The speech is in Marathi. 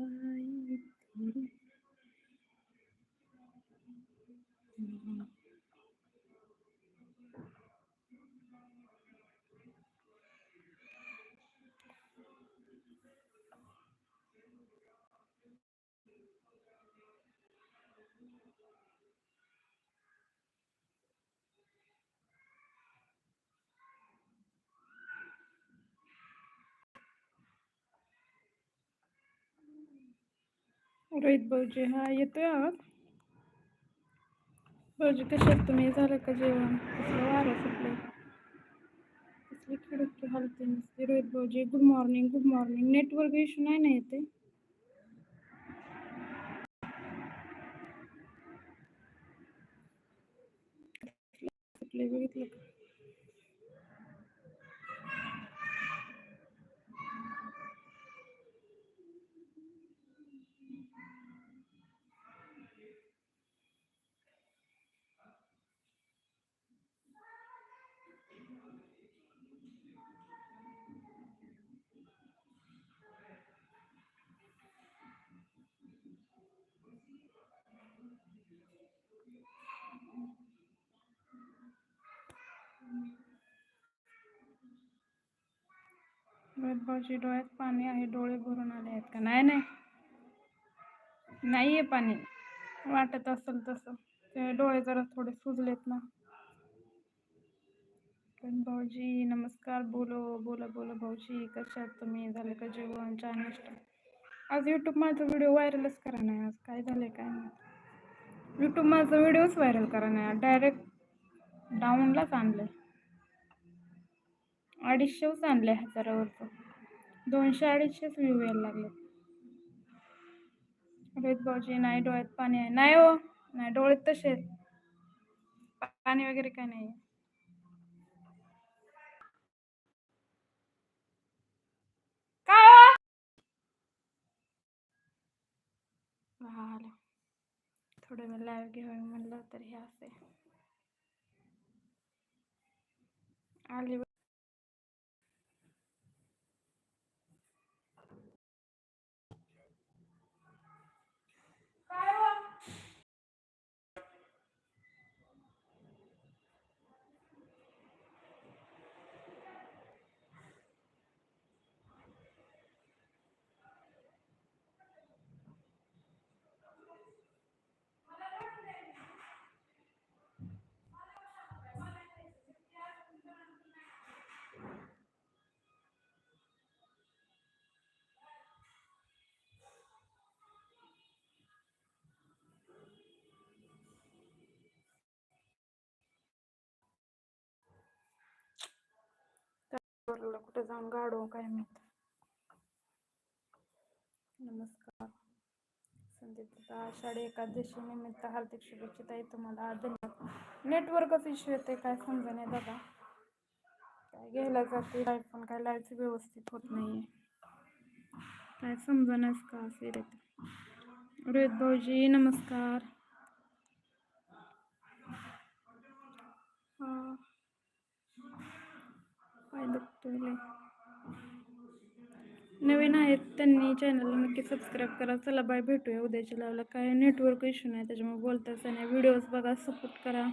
Bye. रोहित भाऊजी हा, येतोय आवाज़? भाऊजी, कशात तुम्ही? झालं का जेवण? कसलं वारं सुटलंय? कसली रोहित भाऊजी. Good morning good morning. Network issue नाही ना सुटले बघितलं का? रोहित भाऊजी डोळ्यात पाणी आहे डोळे भरून आले आहेत का? नाही नाही. नाही आहे पाणी. वाटत असेल तसं. ते डोळे जरा थोडे सुजलेत ना. पण भाऊजी नमस्कार. बोलो बोला बोला भाऊजी. कशात तुम्ही? झालं का जेवण? चहा नाश्ता? आज यूट्यूब माझा व्हिडिओ व्हायरलच करा नाही. आज काय झालंय काय नाही यूट्यूब माझा व्हिडिओच व्हायरल करा नाही. डायरेक्ट डाऊनलाच आणलंय. अडीचशेच आणले हजारावरचं. दोनशे अडीचशेच व्ह्यू यायला लागले. रोहित भाऊजी नाही डोळ्यात पाणी आहे. नाही हो नाही डोळे तसे आहेत. पाणी वगैरे काय नाही हो? थोडं वेळ लाईव्ह घेऊ म्हणलं तर हे असे आली वरला कुठे जाऊन गाडो हो काय माहीत. नमस्कार. संदीप आषाढी एकादशी निमित्त हार्दिक शुभेच्छा ताई तुम्हाला. धन्यवाद नेटवर्कच इश्यू येते काय समजा नाही दादा काय घ्यायला जाते लाईव्ह पण काय लाईव्हची व्यवस्थित होत नाहीये. काय समजण्यास का असे रोहित भाऊजी नमस्कार. पाय नवीन आहेत त्यांनी चॅनलला नक्की सबस्क्राईब करा. चला बाय भेटूया उद्याच्या लावला काय नेटवर्क इश्यू नाही त्याच्यामुळे बोलताच नाही. व्हिडिओज बघा सपोर्ट करा.